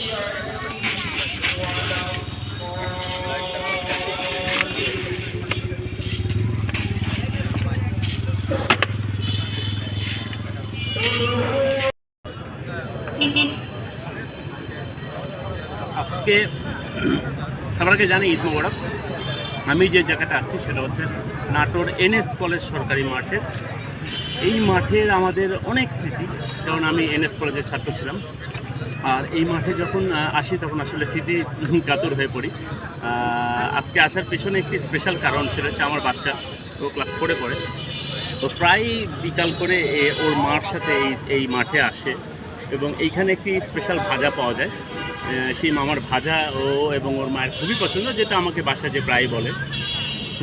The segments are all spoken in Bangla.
আজকে আগে জানি ঈদ মোবারক। আমি যে জায়গাটা আসছি সেটা হচ্ছে নাটোর এনএস কলেজ সরকারি মাঠে। এই মাঠের আমাদের অনেক স্মৃতি কারণ আমি এনএস কলেজের ছাত্র ছিলাম। আর এই মাঠে যখন আসি তখন আসলে স্মৃতি কাতর হয়ে পড়ি। আজকে আসার পেছনে একটি স্পেশাল কারণ সেটা হচ্ছে আমার বাচ্চা, ও ক্লাস ফোরে পড়ে। তো প্রায় বিকাল করে ওর মার সাথে এই এই মাঠে আসে এবং এইখানে একটি স্পেশাল ভাজা পাওয়া যায়। সেই মামার ভাজা ও এবং ওর মায়ের খুবই পছন্দ, যেটা আমাকে বাসায় যে প্রায় বলে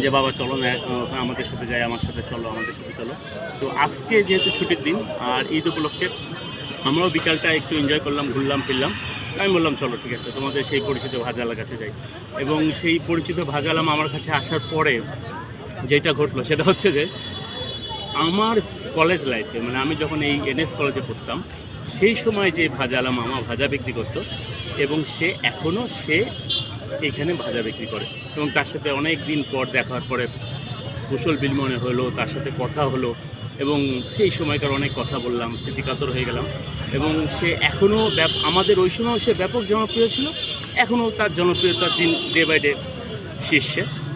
যে, বাবা, চলো না আমাদের সাথে যাই, আমার সাথে চলো, আমাদের সাথে চলো। তো আজকে যেহেতু ছুটির দিন, আর ঈদ উপলক্ষে আমরাও বিকালটা একটু এনজয় করলাম, ঘুরলাম, ফিরলাম। আমি বললাম, চলো, ঠিক আছে, তোমাদের সেই পরিচিত ভাজালার কাছে যাই। এবং সেই পরিচিত ভাজালাম আমার কাছে আসার পরে যেটা ঘটলো সেটা হচ্ছে যে, আমার কলেজ লাইফে মানে আমি যখন এই এনএস কলেজে পড়তাম, সেই সময় যে ভাজালা মামা ভাজা বিক্রি করতো এবং সে এখনও সে এখানে ভাজা বিক্রি করে। এবং তার সাথে অনেক দিন পর দেখার পরে কুশল বিনিময় হলো, তার সাথে কথা হলো এবং সেই সময়কার অনেক কথা বললাম, স্মৃতিকাতর হয়ে গেলাম। এবং সে এখনও আমাদের ওই সময় সে ব্যাপক জনপ্রিয় ছিল, এখনও তার জনপ্রিয়তার দিন ডে বাই ডে শীর্ষে।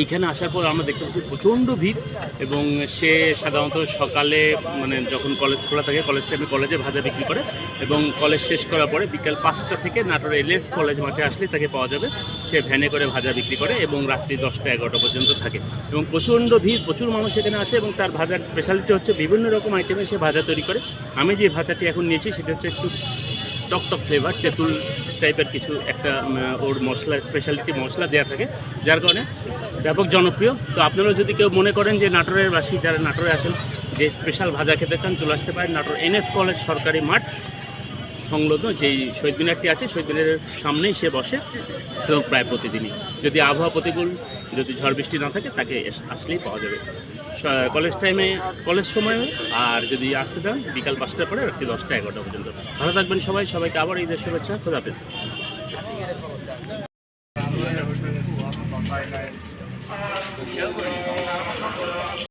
এইখানে আসার পর আমরা দেখতে পাচ্ছি প্রচণ্ড ভিড় এবং সে সাধারণত সকালে মানে যখন কলেজ খোলা থাকে কলেজ টাইমে কলেজে ভাজা বিক্রি করে এবং কলেজ শেষ করার পরে বিকাল পাঁচটা থেকে নাটোর এলএস কলেজ মাঠে আসলে তাকে পাওয়া যাবে। সে ভ্যানে করে ভাজা বিক্রি করে এবং রাত্রি দশটা এগারোটা পর্যন্ত থাকে। এবং প্রচণ্ড ভিড়, প্রচুর মানুষ এখানে আসে এবং তার ভাজার স্পেশালিটি হচ্ছে বিভিন্ন রকম আইটেমে সে ভাজা তৈরি করে। আমি যে ভাজাটি এখন নিয়েছি, সেটা হচ্ছে একটু টকটক ফ্লেভার তেঁতুল টাইপের কিছু একটা ওর মশলা স্পেশালিটি মশলা দেওয়া থাকে। যার কারণে ব্যাপক জনপ্রিয়। তো আপনারাও যদি কেউ মনে করেন যে নাটোরের বাসী, যারা নাটোরে আসেন, যে স্পেশাল ভাজা খেতে চান, চলে আসতে পারেন নাটোর এনএফ কলেজ সরকারি মাঠ সংলগ্ন, যেই শহীদ মিনারটি আছে, শহীদ মিনারের সামনেই সে বসে। এবং প্রায় প্রতিদিনই। যদি আবহাওয়া প্রতিকূল যদি ঝড় বৃষ্টি না থাকে, তাকে আসলেই পাওয়া যাবে। কলেজ টাইমে কলেজ সময়ে আর যদি আসতে দেন, বিকাল পাঁচটার পরে রাত্রি দশটা, এগারোটা পর্যন্ত। ভালো থাকবেন সবাই, সবাইকে আবার ঈদের শুভেচ্ছা খোদাফেজ